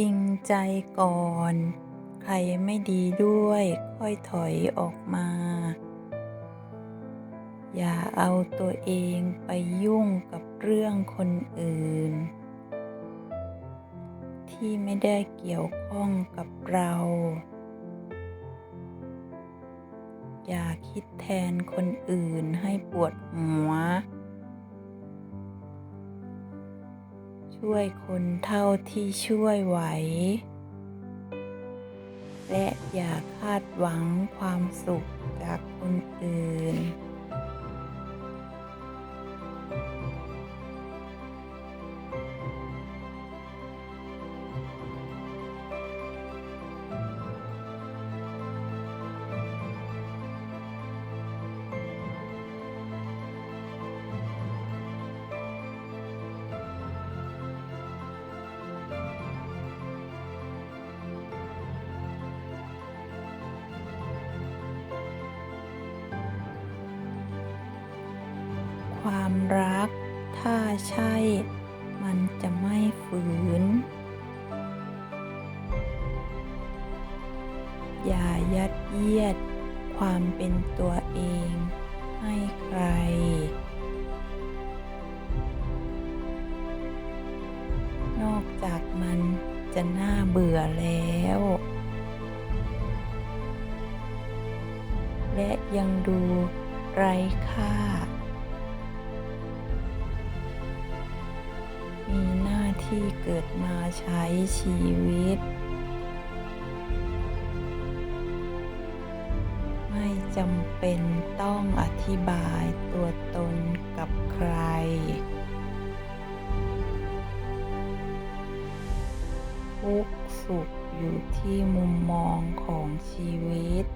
จริงใจก่อน ใครไม่ดีด้วยค่อยถอยออกมา อย่าเอาตัวเองไปยุ่งกับเรื่องคนอื่น ที่ไม่ได้เกี่ยวข้องกับเรา อย่าคิดแทนคนอื่นให้ปวดหัว ช่วยคนเท่าที่ช่วยไหว และอย่าคาดหวังความสุขจากคนอื่น ความรัก ถ้าใช่ มันจะไม่ฝืน อย่ายัดเยียด ความเป็นตัวเองให้ใคร นอกจากมันจะน่าเบื่อแล้ว และยังดูไร้ค่า ที่เกิดมาใช้ชีวิต ไม่จำเป็นต้องอธิบายตัวตนกับใคร ทุกสุขอยู่ที่มุมมองของชีวิต